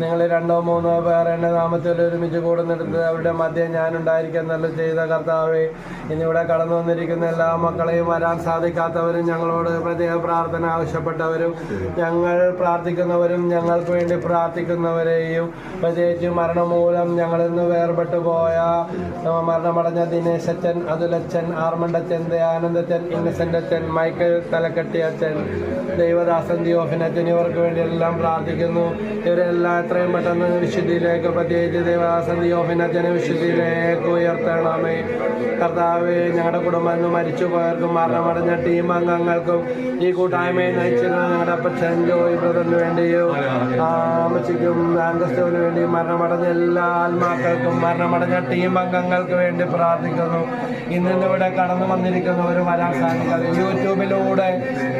നിങ്ങൾ രണ്ടോ മൂന്നോ പേർ എന്റെ നാമത്തിൽ ഒരുമിച്ച് കൂടുന്നിടത്ത് അവരുടെ മധ്യം ഞാനുണ്ടായിരിക്കാൻ നല്ല ചെയ്ത കർത്താവെ ഇന്നിവിടെ കടന്നു വന്നിരിക്കുന്ന എല്ലാ മക്കളെയും വരാൻ സാധിക്കാത്തവരും ഞങ്ങളോട് പ്രത്യേക പ്രാർത്ഥന ആവശ്യപ്പെട്ടവരും ഞങ്ങൾ പ്രാർത്ഥിക്കുന്നവരും ഞങ്ങൾക്ക് വേണ്ടി പ്രാർത്ഥിക്കുന്നവരെയും പ്രത്യേകിച്ച് മരണമൂലം ഞങ്ങളിൽ നിന്ന് വേർപെട്ടു പോയ മരണമടഞ്ഞ ദിനേശച്ചൻ അതുലച്ചൻ ആർമണ്ടച്ചൻ ദയാനന്ദച്ചൻ ഇന്നസെന്റ് അച്ഛൻ മൈക്കിൾ തലക്കെട്ടിയച്ചൻ ദൈവദാസൻ ദിയോഫിനച്ഛൻ ഇവർക്ക് വേണ്ടി എല്ലാം പ്രാർത്ഥിക്കുന്നു. ഇവരെല്ലാം എത്രയും പെട്ടെന്ന് വിശുദ്ധിയിലേക്ക് പ്രത്യേകിച്ച് ദേവാസന്ധി ദിയോഫിനച്ഛനെ വിശുദ്ധിയിലേക്ക് ഉയർത്തണമേ. കർത്താവ് ഞങ്ങളുടെ കുടുംബം മരിച്ചു പോയവർക്കും മരണമടഞ്ഞ ടീം അംഗങ്ങൾക്കും ഈ കൂട്ടായ്മയെ നയിച്ചിരുന്ന ഞങ്ങളുടെ അപ്പച്ചൻ ജോയി ബ്രദറിന് വേണ്ടിയും അമ്മച്ചിക്കും അന്തസ്തുവിന് വേണ്ടിയും മരണമടഞ്ഞ എല്ലാ ആത്മാക്കൾക്കും മരണമടഞ്ഞ ടീം അംഗങ്ങൾക്ക് വേണ്ടി പ്രാർത്ഥിക്കുന്നു. ഇന്നിവിടെ കടന്നു വന്നിരിക്കുന്നവരും വരാൻ സാധിക്കാതെ യൂട്യൂബിലൂടെ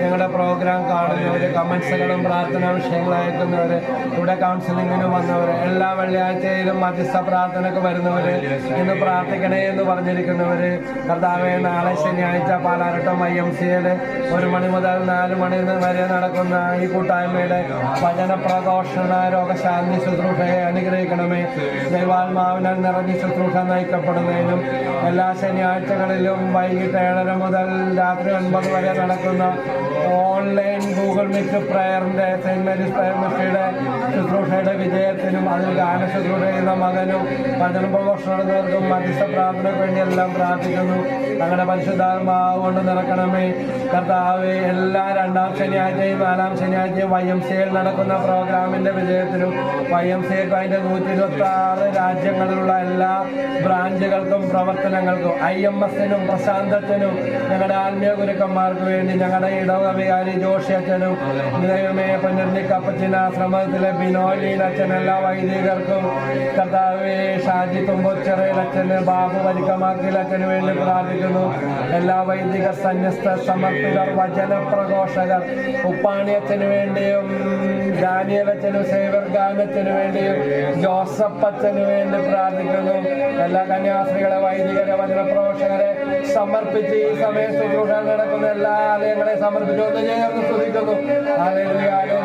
ഞങ്ങളുടെ പ്രോഗ്രാം കാണുന്നവർ കമൻസുകളും പ്രാർത്ഥനാ വിഷയങ്ങളും അയക്കുന്നവർ ഇവിടെ കൗൺസിലിങ്ങിന് വന്നവർ എല്ലാ വെള്ളിയാഴ്ചയിലും മധ്യസ്ഥ പ്രാർത്ഥനക്ക് വരുന്നവര് ഇന്ന് പ്രാർത്ഥിക്കണേ എന്ന് പറഞ്ഞിരിക്കുന്നവര് കർത്താവെ നാളെ ശനിയാഴ്ച പാലാരട്ടം ഐ എം സിയിൽ ഒരു മണി മുതൽ നാല് മണി വരെ നടക്കുന്ന ഈ കൂട്ടായ്മയുടെ വചന പ്രഘോഷണ രോഗശാന്തി ശുശ്രൂഷയെ അനുഗ്രഹിക്കണമേ. ദൈവാത്മാവിനാൽ നിറഞ്ഞ് ശുശ്രൂഷ നയിക്കപ്പെടുന്നതിനും എല്ലാ ശനിയാഴ്ചകളിലും വൈകിട്ട് ഏഴര മുതൽ രാത്രി ഒൻപത് വരെ നടക്കുന്ന ഓൺലൈൻ ഗൂഗിൾ മീറ്റ് പ്രയറിന്റെ സെന്റ് മേരീസ് പ്രയർ മിഷയുടെ ശുശ്രൂഷയുടെ വിജയത്തിനും അതിൽ ഗാന ശുശ്രൂഷ ചെയ്യുന്ന മകനും വചന പ്രഘോഷണർക്കും മധ്യസ്ഥ പ്രാർത്ഥനയ്ക്ക് വേണ്ടി എല്ലാം പ്രാർത്ഥിക്കുന്നു. ഞങ്ങളുടെ പരിശുദ്ധാത്മാവ് കൊണ്ട് നിറക്കണമേ. കർത്താവ് എല്ലാ രണ്ടാം ശനിയാഴ്ചയും നാലാം ശനിയാഴ്ചയും വൈ എം സിയിൽ നടക്കുന്ന പ്രോഗ്രാമിന്റെ വിജയത്തിനും വൈ എം സിക്ക് അതിന്റെ നൂറ്റി ഇരുപത്തി ആറ് രാജ്യങ്ങളിലുള്ള എല്ലാ ബ്രാഞ്ചുകൾക്കും പ്രവർത്തനങ്ങൾക്കും ഐ എം എസിനും പ്രശാന്തത്തിനും ഞങ്ങളുടെ ആത്മീയ ഗുരുക്കന്മാർക്ക് വേണ്ടി ഞങ്ങളുടെ ഇടവ വികാരി ജോഷി അച്ഛനും ദൈവമേ പുനർനിക്കപ്പച്ചിന് ആശ്രമത്തിലെ ബിനോലീൻ അച്ഛൻ എല്ലാ വൈദികർക്കും കർത്താവേ ഷാജി തുമ്പൊച്ചറയിൽ അച്ഛന് ബാബു വരിക്കമാക്കിൽ അച്ഛന് വേണ്ടി പ്രാർത്ഥിക്കുന്നു. എല്ലാ വൈദിക സന്യസ്ത സമർപ്പിതർ വചന പ്രഘോഷകർ ഉപ്പാണി അച്ഛന് വേണ്ടിയും ഡാനിയൽ അച്ഛനും സേവർ വേണ്ടിയും ജോസഫ് അച്ഛന് വേണ്ടി പ്രാർത്ഥിക്കുന്നു. എല്ലാ കന്യാസ്ത്രീകളെ വൈദികരെ വചന പ്രഘോഷകരെ സമർപ്പിച്ച് ഈ സമയത്ത് നടക്കുന്ന എല്ലാ ആലയങ്ങളെ സമർപ്പിച്ചു ഒന്ന് ചേർന്ന് സ്തുതിക്കുന്നു. ആലയ ആലയ